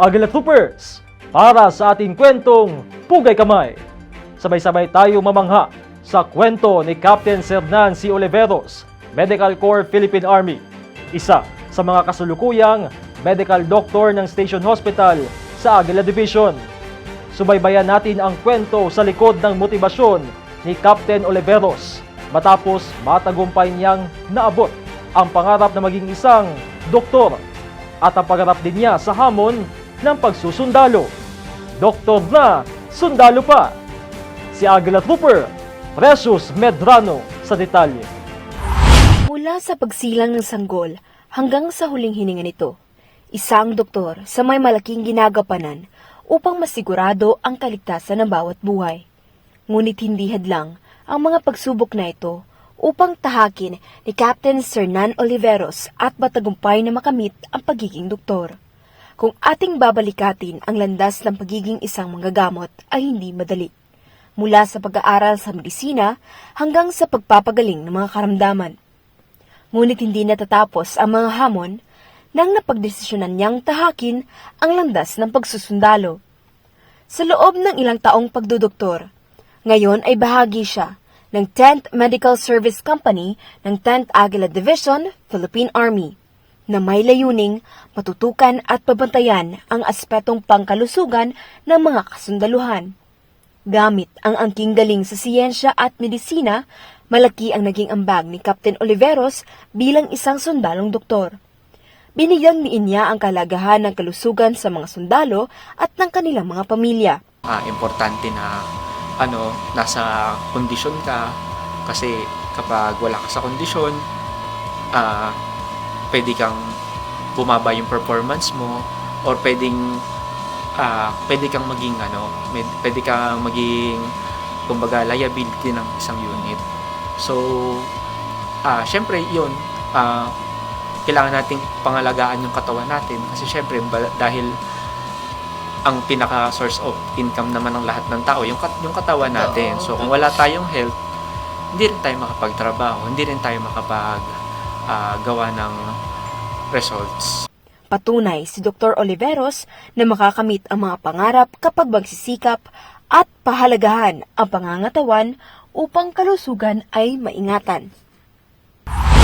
Agila Troopers para sa ating kwentong Pugay Kamay. Sabay-sabay tayo mamangha sa kwento ni Captain Sernan C. Oliveros, Medical Corps Philippine Army, isa sa mga kasulukuyang medical doctor ng Station Hospital sa Agila Division. Subaybayan natin ang kwento sa likod ng motibasyon ni Captain Oliveros matapos matagumpay niyang naabot ang pangarap na maging isang doktor at ang pangarap din niya sa hamon ng pagsusundalo. Doktor na sundalo pa! Si Agila Trooper, Precious Medrano sa detalye. Mula sa pagsilang ng sanggol hanggang sa huling hininga nito, isang doktor sa may malaking ginagapanan upang masigurado ang kaligtasan ng bawat buhay. Ngunit hindi hadlang ang mga pagsubok na ito upang tahakin ni Captain Sernan Oliveros at matagumpay na makamit ang pagiging doktor. Kung ating babalikatin ang landas ng pagiging isang manggagamot ay hindi madali. Mula sa pag-aaral sa medisina hanggang sa pagpapagaling ng mga karamdaman. Ngunit hindi natatapos ang mga hamon nang napagdesisyonan niyang tahakin ang landas ng pagsusundalo. Sa loob ng ilang taong pagdudoktor, ngayon ay bahagi siya ng 10th Medical Service Company ng 10th Aguila Division, Philippine Army, na may layuning matutukan at pabantayan ang aspetong pangkalusugan ng mga kasundaluhan. Gamit ang angking galing sa siyensya at medisina, malaki ang naging ambag ni Captain Oliveros bilang isang sundalong doktor. Binigyang diin niya ang kalagahan ng kalusugan sa mga sundalo at ng kanilang mga pamilya. ah, importante na ano nasa kondisyon ka kasi kapag wala ka sa kondisyon ah pwede kang bumaba yung performance mo or pwedeng ah pwede kang maging ano pwede kang maging kumbaga liability ng isang unit so ah syempre yun ah kailangan nating pangalagaan yung katawan natin kasi syempre dahil ang pinaka source of income naman ng lahat ng tao, yung, kat- yung katawan natin. So, kung wala tayong health, hindi rin tayo makapagtrabaho, hindi rin tayo makapag ah, gawa ng results. Patunay si Dr. Oliveros na makakamit ang mga pangarap kapag magsisikap at pahalagahan ang pangangatawan upang kalusugan ay maingatan.